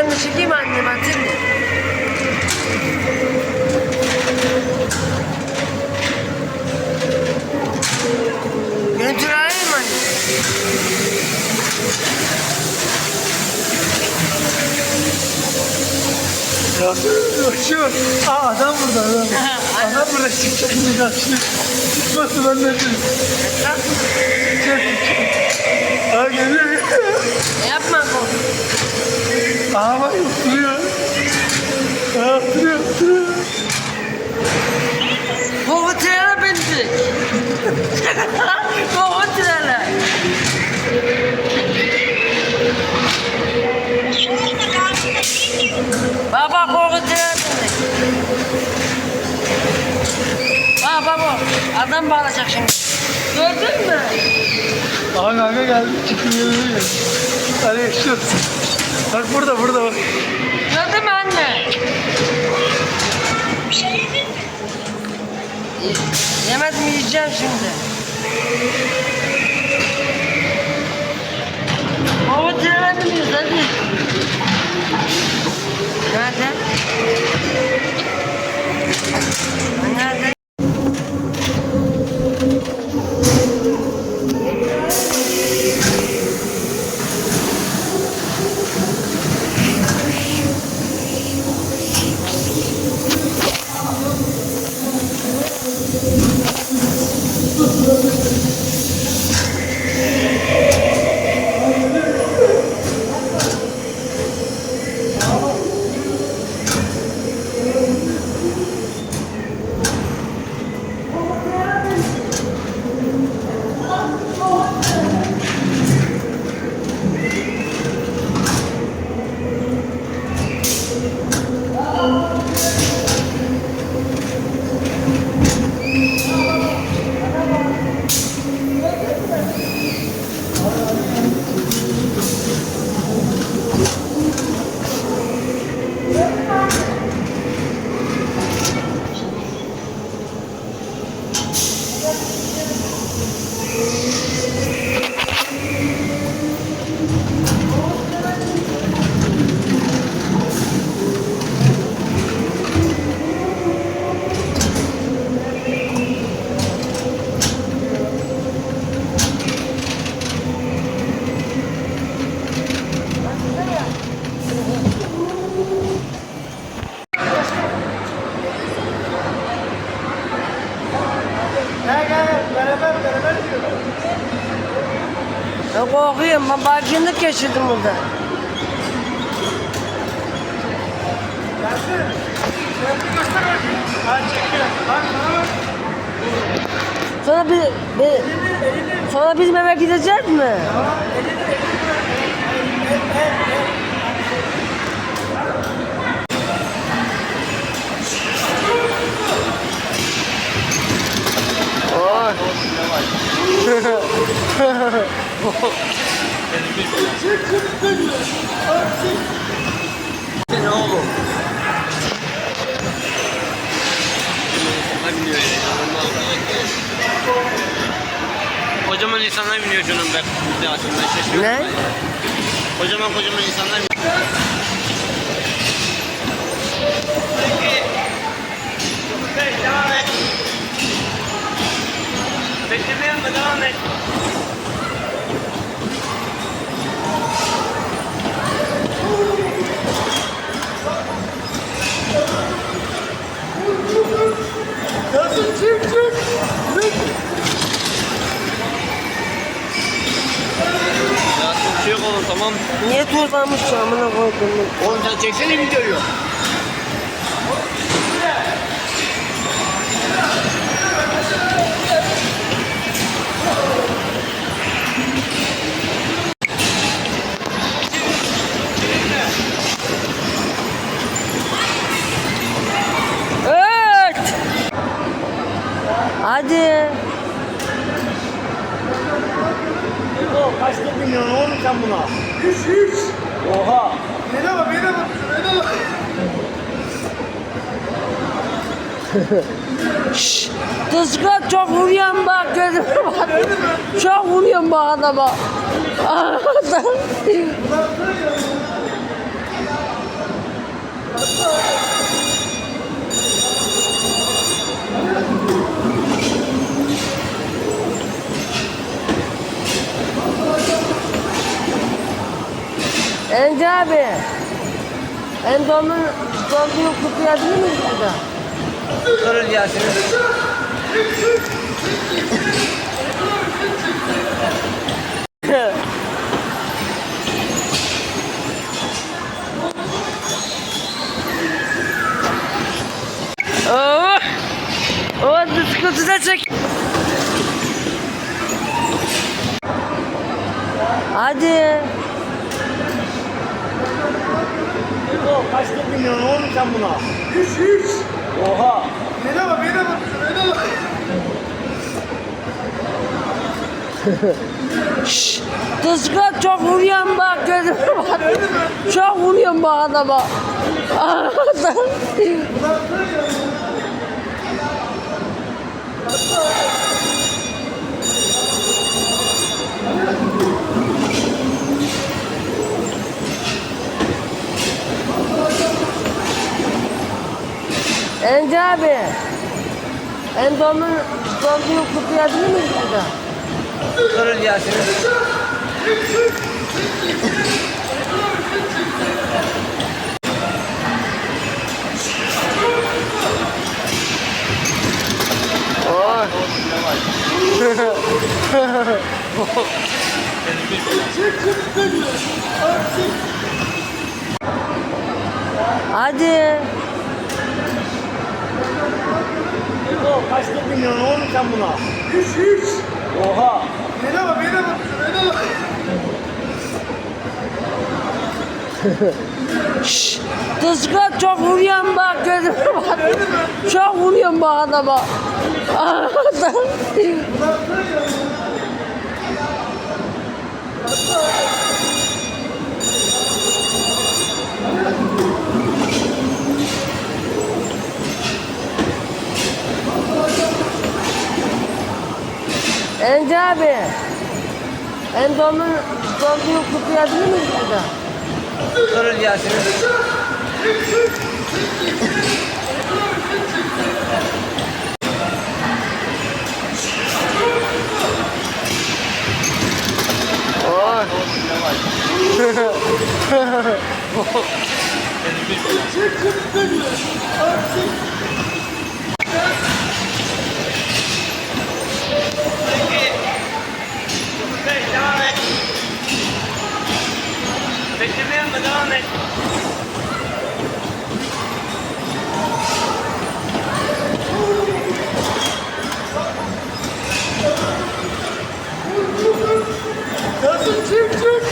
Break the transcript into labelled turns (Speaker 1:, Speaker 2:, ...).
Speaker 1: ben de çekeyim anne ben seni. Görüntüleri alayım mı anne?
Speaker 2: Ya şu Aa, adam burada adam. adam burada çıkacak mı karşına? Çıkmasın ben ne diyeyim? Çıkacak. Aa geliyor.
Speaker 1: Yapma bu.
Speaker 2: Aa bak oturuyor. Aa oturuyor oturuyor.
Speaker 1: Bu trene bindik. Bu trene. Baba korku trene bindik. Bak baba adam bağlayacak şimdi. Gördün mü?
Speaker 2: Aa kanka geldi çıktı geliyor. Hadi yaşıyoruz. Bak burada burada bak.
Speaker 1: Gördün mü anne? Ye- Yemedim yiyeceğim şimdi. Baba hadi. Nerede? Nerede?
Speaker 2: Çekiyor. Bak bana bak.
Speaker 1: Sonra bir, bir sonra bizim eve gideceğiz mi? Oy.
Speaker 3: Kocaman insanlar biniyor şunun be.
Speaker 1: Ne?
Speaker 3: Kocaman kocaman insanlar biniyor. Devam et. Bekleme yapma devam et.
Speaker 2: Gelsin çık çık. Çık.
Speaker 3: Ya bir şey yok oğlum tamam.
Speaker 1: Niye tuzlamış şu amına koydum?
Speaker 3: Oğlum sen çeksene videoyu.
Speaker 1: Evet. Hadi.
Speaker 3: Kaçta biniyorsun oğlum sen buna?
Speaker 2: Hiç hiç.
Speaker 3: Oha.
Speaker 2: Beni bak beni bak. Beni bak.
Speaker 1: Şşş. Dızgın çok vuruyorum bak gözüme bak. Çok vuruyorum bak adama. Ence abi. En donun donduğu kutuyu alabilir miyiz burada?
Speaker 3: Kırıl Yasin'in.
Speaker 1: Oo! O sıkıntı da çek. Hadi.
Speaker 3: Kaç biniyorsun oğlum sen buna?
Speaker 2: Üç üç.
Speaker 3: Oha.
Speaker 2: Beni bak beni bak. Beni bak.
Speaker 1: Şşş. Dızgın çok vuruyorum bak gözüme bak. Çok vuruyorum bak adama. Ence abi. En donun donduğu kutuyu alabilir miyiz burada?
Speaker 3: Kırıl Yasin'in.
Speaker 1: Hadi.
Speaker 3: Kaç biniyorsun oğlum sen buna?
Speaker 2: Üç üç.
Speaker 3: Oha.
Speaker 2: Beni bak beni bak. Beni bak.
Speaker 1: Şşş. Dızgın çok vuruyorum bak gözüme bak. Çok vuruyorum bak adama. Abi. En donun donduğu kutuyu alabilir miyiz burada?
Speaker 3: devam et. Beklemeye mi devam et. Nasıl çık çık?